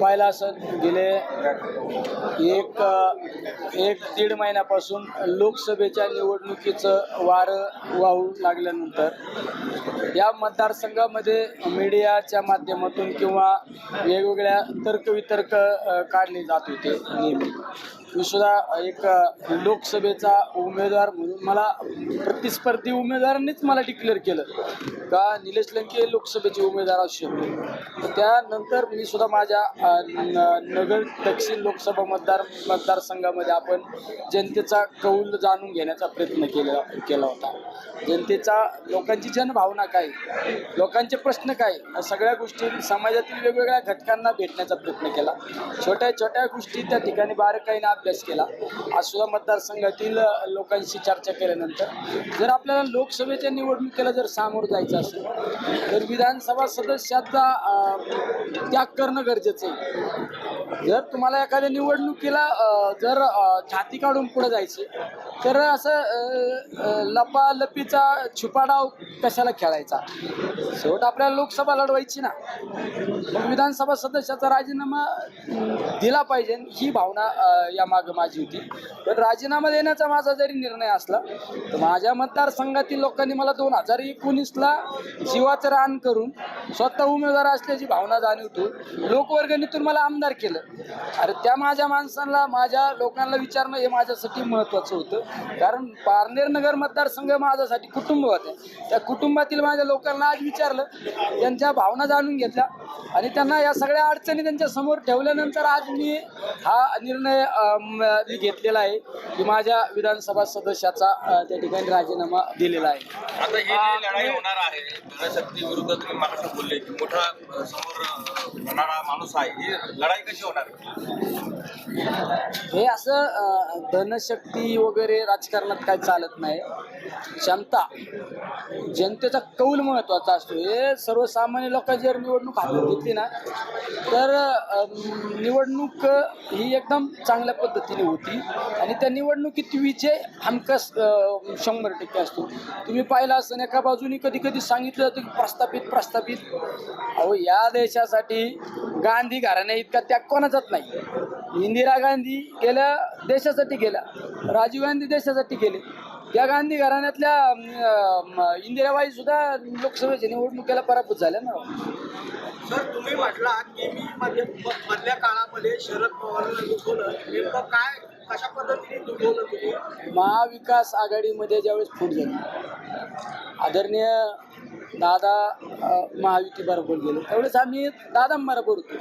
पाहिलं असं गेले एक एक दीड महिन्यापासून लोकसभेच्या निवडणुकीचं वारं वाहू लागल्यानंतर या मतदारसंघामध्ये मीडियाच्या माध्यमातून किंवा वेगवेगळ्या तर्कवितर्क काढले जात होते नेहमी. मी सुद्धा एक लोकसभेचा उमेदवार म्हणून मला प्रतिस्पर्धी उमेदवारांनीच मला डिक्लेअर केलं. का निलेश लंके लोकसभेचे उमेदवार असू शकतो? त्यानंतर मी सुद्धा माझ्या न- नगर दक्षिण लोकसभा मतदार मतदारसंघामध्ये आपण जनतेचा कौल जाणून घेण्याचा प्रयत्न केला केला होता. जनतेचा लोकांची जनभावना काय? लोकांचे प्रश्न काय? सगळ्या गोष्टी समाजातील वेगवेगळ्या घटकांना भेटण्याचा प्रयत्न केला. छोट्या छोट्या गोष्टी त्या ठिकाणी बारकाईने अभ्यास केला. आज सुद्धा मतदारसंघातील लोकांशी चर्चा केल्यानंतर जर आपल्याला लोकसभेच्या निवडणुकीला जर सामोरं जायचं असेल. तर विधानसभा सदस्याचा त्याग करणं गरजेचं आहे. जर तुम्हाला एखाद्या निवडणुकीला जर छाती काढून पुढे जायचे तर असं लपालपीचा छुपाडाव कशाला खेळायचा? शेवट आपल्याला लोकसभा लढवायची ना. मग विधानसभा सदस्याचा राजीनामा दिला पाहिजे ही भावना यामागं या मागं माझी होती. पण राजीनामा देण्याचा माझा जरी निर्णय असला तर माझ्या मतदारसंघातील लोकांनी मला दोन हजार एकोणीसला जीवाचं रान करून स्वतः उमेदवार असल्याची भावना जाणीवतो लोकवर्गणीतून मला आमदार केलं. अरे त्या माझ्या माणसांना माझ्या लोकांना विचारणं हे माझ्यासाठी महत्त्वाचं होतं. कारण पारनेर नगर मतदारसंघ माझ्यासाठी कुटुंब होते. त्या कुटुंबातील माझ्या लोकांना आज विचारलं त्यांच्या भावना जाणून घेतल्या आणि त्यांना या सगळ्या अडचणी त्यांच्यासमोर ठेवल्यानंतर आज मी हा निर्णय मी घेतलेला आहे की माझ्या विधानसभा सदस्याचा त्या ठिकाणी राजीनामा दिलेला आहे. आता ही जी लढाई होणार आहे जनशक्ती विरुद्ध तुम्ही मागाशी बोलले की मोठा समोर होणारा माणूस आहे ही लढाई कशी होणार हे असं धनशक्ती वगैरे राजकारणात काय चालत नाही. क्षमता जनतेचा कौल महत्त्वाचा असतो. हे सर्वसामान्य लोकांची जर निवडणूक हातात घेतली ना तर निवडणूक ही एकदम चांगल्या पद्धतीने होती. आणि त्या निवडणुकीत विजय हमकस शंभर टक्के असतो. तुम्ही पाहिला असं एका बाजूनी कधी कधी सांगितलं जातं की प्रस्थापित प्रस्थापित. अहो या देशासाठी गांधी घराण्या इतका त्याग कोणाचाच नाही. इंदिरा गांधी गेल्या देशासाठी गेल्या राजीव गांधी देशासाठी गेले. त्या गांधी घराण्यातल्या इंदिराबाई सुद्धा लोकसभेच्या निवडणुकीला पराभूत झाल्या ना. सर तुम्ही म्हटलात की मी मध्ये मधल्या काळामध्ये शरद पवारांना दुखवलं. नेमकं काय कशा पद्धतीने दुखवलं तुम्ही? महाविकास आघाडीमध्ये ज्यावेळेस फूट झाली आदरणीय दादा अ, महायुती बरोबर गेलो. तेवढेच आम्ही दादांबरोबर होतो.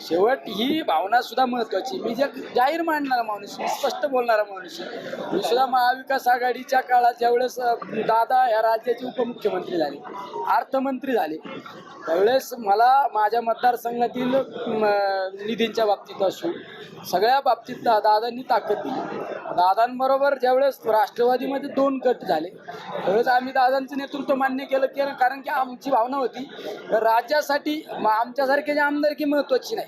शेवट ही भावना सुद्धा महत्त्वाची मी जे जाहीर मांडणारा माणूस मी स्पष्ट बोलणारा माणूस आहे. मी सुद्धा महाविकास आघाडीच्या काळात ज्यावेळेस दादा ह्या राज्याचे उपमुख्यमंत्री झाले अर्थमंत्री झाले त्यावेळेस मला माझ्या मतदारसंघातील निधींच्या बाबतीत असो सगळ्या बाबतीत दा दादांनी ताकद दिली. दादांबरोबर ज्यावेळेस राष्ट्रवादीमध्ये दोन गट झाले त्यावेळेस आम्ही दादांचं नेतृत्व मान्य केलं की कारण की आमची भावना होती तर राज्यासाठी म- आमच्यासारखे आमदारकी महत्त्वाची नाही.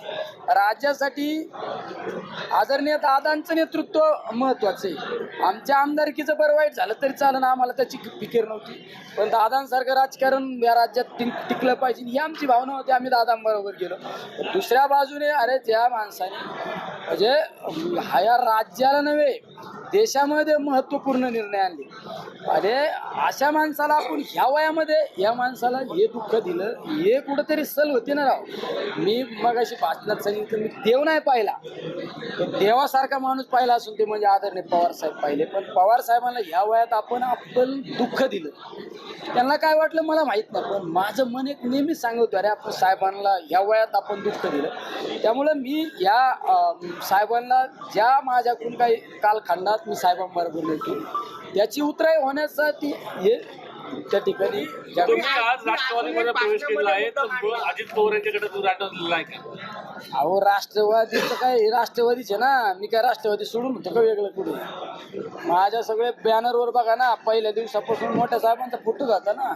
राज्यासाठी आदरणीय दादांचं नेतृत्व महत्त्वाचं आहे. आमच्या आमदारकीचं बरं वाईट झालं तरी चालेल आम्हाला त्याची फिकीर नव्हती. पण दादांसारखं राजकारण या राज्यात टिक टिकलं पाहिजे ही आमची भावना होती आम्ही दादांबरोबर गेलो. दुसऱ्या बाजूने अरे त्या माणसाने म्हणजे ह्या राज्याला नव्हे देशामध्ये महत्त्वपूर्ण निर्णय आणले. अरे अशा माणसाला आपण ह्या वयामध्ये या माणसाला हे दुःख दिलं हे कुठंतरी सल होते ना राव. मी मग अशी भाषणात सांगितलं मी देव नाही पाहिला. देवासारखा माणूस पाहिला असून ते म्हणजे आदरणीय पवार साहेब पाहिले. पण पवार साहेबांना ह्या वयात आपण आपण दुःख दिलं. त्यांना काय वाटलं मला माहीत नाही पण माझं मन एक नेहमीच सांगतो अरे आपण साहेबांना ह्या वयात आपण दुःख दिलं. त्यामुळं मी या साहेबांना ज्या माझ्याकडून काही कालखंडात मी साहेबांबरोबर येतो त्याची उतराई होण्यासाठी हे त्या ठिकाणी ज्या तुम्ही आज राष्ट्रवादीमध्ये प्रवेश केलेला आहे तर मग अजित पवार यांच्याकडे तू राष्ट्रवादीला आहे का? अहो राष्ट्रवादीचं काय हे राष्ट्रवादीचे ना. मी काय राष्ट्रवादी सोडून होतो का वेगळं कुठे? माझ्या सगळे बॅनरवर बघा ना. पहिल्या दिवसापासून मोठ्या साहेबांचा फोटो जाता ना.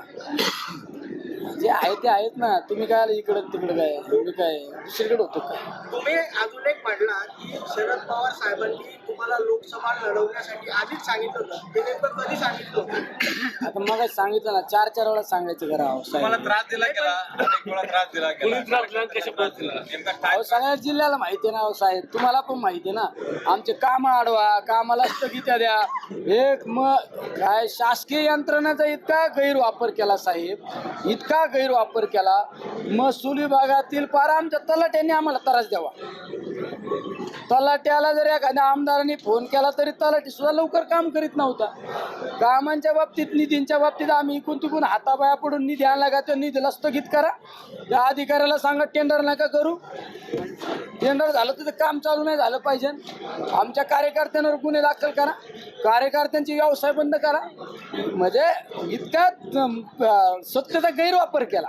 जे आहे ते आहेत ना. तुम्ही काय आले इकडं तिकडं काय? तुम्ही काय? दुसरीकडे होतो काय तुम्ही अजून एक म्हटला की शरद पवार साहेबांनी तुम्हाला लोकसभा लढवण्यासाठी आधीच सांगितलं होतं. नेमकं कधी सांगितलं होतं? आता मग सांगितलं ना चार चार वेळा सांगायचं करा अहो तुम्हाला त्रास दिला गेला अनेक वेळा त्रास दिला गेला पोलीस त्रास दिला? आणि कशा पद्धतीला नेमका काय अहो सगळ्या जिल्ह्याला माहिती आहे ना अहो साहेब. तुम्हाला पण माहिती आहे ना आमचे काम अडवा कामाला स्थगित्या द्या. एक मग काय शासकीय यंत्रणाचा इतका गैरवापर केला साहेब. इतका गैरवापर केला. महसूल विभागातील पार आमच्या तलाट्यांनी आम्हाला त्रास द्यावा. तलाट्याला जर एखाद्या आमदारांनी फोन केला तरी तलाठी सुद्धा लवकर काम करीत नव्हता. कामांच्या बाबतीत निधींच्या बाबतीत आम्ही इकून तिकून हाताबाया पडून निधी आणला का त्या निधीला स्थगित करा. त्या अधिकाऱ्याला सांगा टेंडर नका करू. टेंडर झालं तर काम चालू नाही झालं पाहिजे. आमच्या कार्यकर्त्यांवर गुन्हे दाखल करा. कार्यकर्त्यांचे व्यवसाय बंद करा. म्हणजे इतक्या अं, सत्तेचा गैरवापर केला.